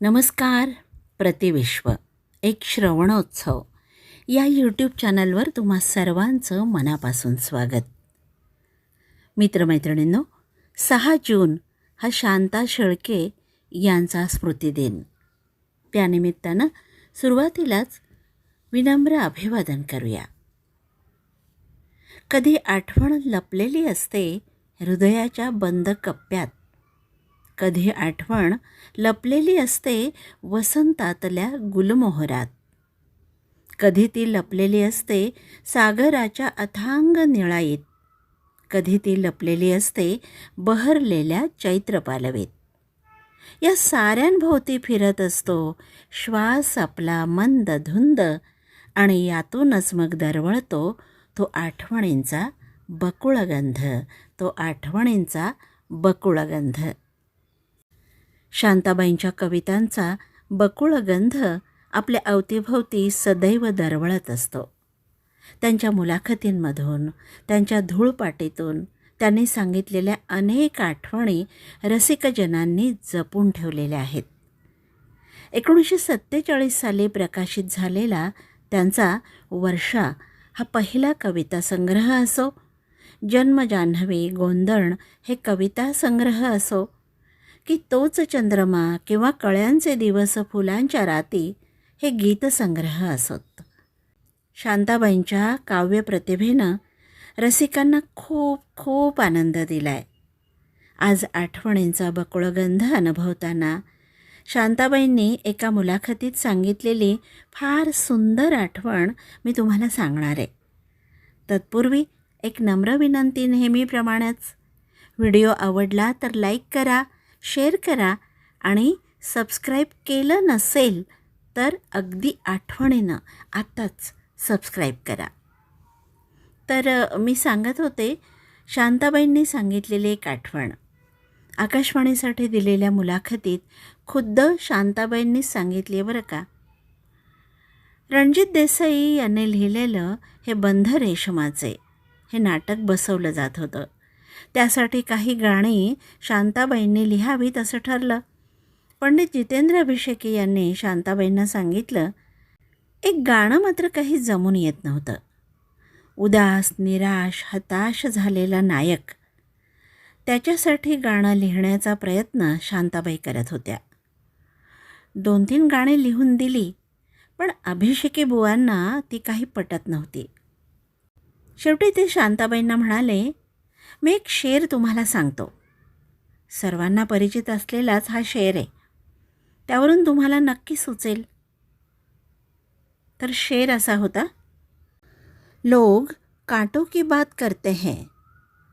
नमस्कार प्रतिविश्व एक श्रवणोत्सव. या यूट्यूब चॅनलवर तुम्हा सर्वांचं मनापासून स्वागत. मित्रमैत्रिणींनो सहा जून हा शांता शेळके यांचा स्मृतिदिन त्यानिमित्तानं सुरुवातीलाच विनम्र अभिवादन करूया. कधी आठवण लपलेली असते हृदयाच्या बंद कप्प्यात कधी आठवण लपलेली असते वसंतातल्या गुलमोहरात. कधी ती लपलेली असते सागराच्या अथांग निळाईत. कधी ती लपलेली असते बहरलेल्या चैत्रपालवीत. या साऱ्यांभोवती फिरत असतो श्वास आपला मंद धुंद आणि यातूनच मग दरवळतो तो आठवणींचा बकुळगंध तो आठवणींचा बकुळगंध. शांताबाईंच्या कवितांचा बकुळ गंध आपल्या अवतीभोवती सदैव दरवळत असतो. त्यांच्या मुलाखतींमधून त्यांच्या धूळपाटीतून त्यांनी सांगितलेल्या अनेक आठवणी रसिकजनांनी जपून ठेवलेल्या आहेत. एकोणीसशे सत्तेचाळीस साली प्रकाशित झालेला त्यांचा वर्षा हा पहिला कविता संग्रह असो जन्म जान्हवी गोंधळ हे कविता संग्रह असो की तोच चंद्रमा किंवा कळ्यांचे दिवस फुलांच्या राती हे गीतसंग्रह असोत. शांताबाईंच्या काव्यप्रतिभेनं रसिकांना खूप खूप आनंद दिलाय. आज आठवणींचा बकुळगंध अनुभवताना शांताबाईंनी एका मुलाखतीत सांगितलेली फार सुंदर आठवण मी तुम्हाला सांगणार आहे. तत्पूर्वी एक नम्र विनंती नेहमीप्रमाणेच. व्हिडिओ आवडला तर लाईक करा शेअर करा आणि सबस्क्राईब केलं नसेल तर अगदी आठवणीनं आत्ताच सबस्क्राईब करा. तर मी सांगत होते शांताबाईंनी सांगितलेली एक आठवण. आकाशवाणीसाठी दिलेल्या मुलाखतीत खुद्द शांताबाईंनीच सांगितली बरं का? रणजित देसाई यांनी लिहिलेलं हे बंध रेशमाचे हे नाटक बसवलं जात होतं. त्यासाठी काही गाणी शांताबाईंनी लिहावीत असं ठरलं. पंडित जितेंद्र अभिषेकी यांनी शांताबाईंना सांगितलं एक गाणं मात्र काही जमून येत नव्हतं. उदास निराश हताश झालेला नायक. त्याच्यासाठी गाणं लिहिण्याचा प्रयत्न शांताबाई करत होत्या. दोन तीन गाणी लिहून दिली पण अभिषेकी बुवांना ती काही पटत नव्हती. शेवटी ते शांताबाईंना म्हणाले मी एक शेर तुम्हाला सांगतो. सर्वांना परिचित असलेलाच हा शेर आहे. त्यावरून तुम्हाला नक्की सुचेल. तर शेर असा होता. लोग कांटों की बात करते हैं.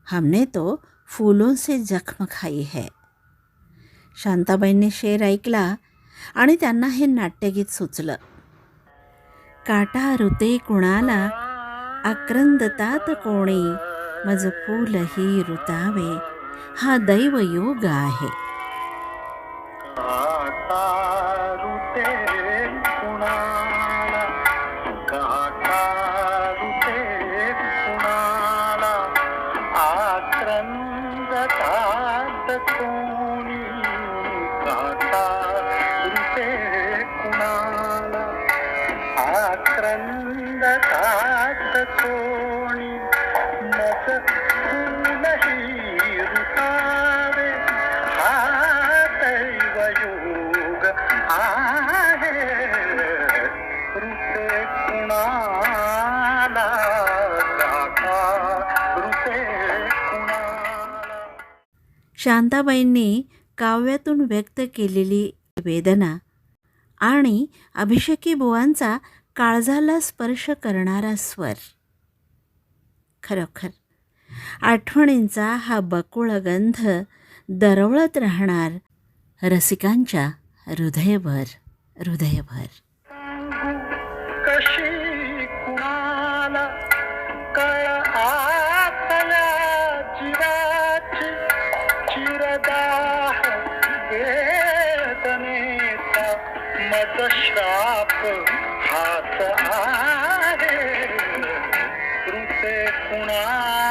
हमने तो फूलों से जखम खाई है. शांताबाईंनी शेर ऐकला आणि त्यांना हे नाट्यगीत सुचलं. काटा ऋते कुणाला आक्रंदतात कोणी मज फूलही ऋतावे हा दैव योग आहे काटारुते शांताबाईंनी काव्यातून व्यक्त केलेली वेदना आणि अभिषेकी बुवांचा काळजाला स्पर्श करणारा स्वर. खरोखर आठवणींचा हा बकुळ गंध दरवळत राहणार रसिकांच्या हृदयभर हृदयभर. कशी कुणाला कळ आतल्या चिराची चिरदाह वेदनेचा मत श्राप हात आहे. कृते कुणाला